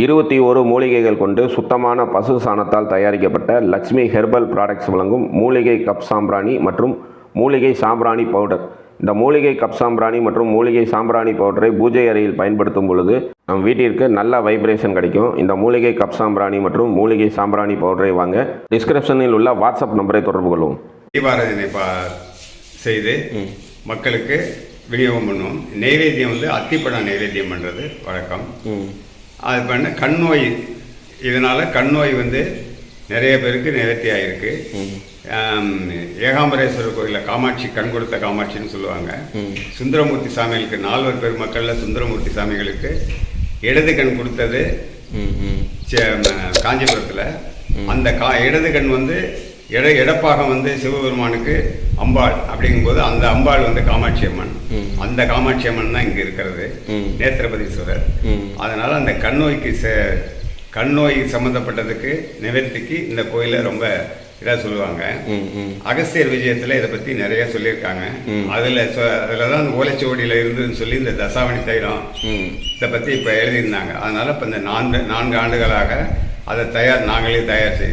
இருபத்தி ஒரு மூலிகைகள் கொண்டு சுத்தமான பசு சாணத்தால் தயாரிக்கப்பட்ட லக்ஷ்மி ஹெர்பல் ப்ராடக்ட்ஸ் வழங்கும் மூலிகை கப் சாம்பிராணி மற்றும் மூலிகை சாம்பிராணி பவுடர் இந்த மூலிகை கப் சாம்பிராணி மற்றும் மூலிகை சாம்பிராணி பவுடரை பூஜை அறையில் பயன்படுத்தும் பொழுது நம் வீட்டிற்கு நல்ல வைப்ரேஷன் கிடைக்கும். இந்த மூலிகை கப் சாம்பிராணி மற்றும் மூலிகை சாம்பிராணி பவுடரை வாங்க டிஸ்கிரிப்ஷனில் உள்ள வாட்ஸ்அப் நம்பரை தொடர்பு கொள்ளவும் தீபாராதனை செய்து மக்களுக்கு விநியோகம் பண்ணுவோம். நைவேத்தியம் வந்து அத்திப்பழம் நைவேத்தியம் பண்ணுறது வழக்கம். அது பண்ண கண் நோய் இதனால் கண் நோய் வந்து நிறைய பேருக்கு நிவர்த்தி ஆகிருக்கு ஏகாம்பரேஸ்வரர் கோயிலில் காமாட்சி கண் கொடுத்த காமாட்சின்னு சொல்லுவாங்க. சுந்தரமூர்த்தி சாமிகளுக்கு நால்வர் பெருமக்களில் சுந்தரமூர்த்தி சாமிகளுக்கு இடது கண் கொடுத்தது காஞ்சிபுரத்தில். அந்த கா இடது கண் வந்து இட இடப்பாகம் வந்து சிவபெருமானுக்கு அம்பாள் அப்படிங்கும்போது அந்த அம்பாள் வந்து காமாட்சி அம்மன். அந்த காமாட்சி அம்மன் தான் இங்கே இருக்கிறது. நேத்திரபதீஸ்வரர் அதனால அந்த கண் நோய்க்கு ச- கண் நோய் சம்மந்தப்பட்டதுக்கு நிவர்த்திக்கு இந்த கோயிலை ரொம்ப இதாக சொல்லுவாங்க. அகஸ்தியர் விஜயத்தில் இதை பற்றி நிறைய சொல்லியிருக்காங்க. அதில் அதில் தான் ஓலைச்சுவடியில் இருந்ததுன்னு சொல்லி இந்த தசாவணி தைலம் இதை பற்றி இப்போ எழுதியிருந்தாங்க. அதனால் இப்போ இந்த நான்கு நான்கு ஆண்டுகளாக அதை தயார் நாங்களே தயார் செய்து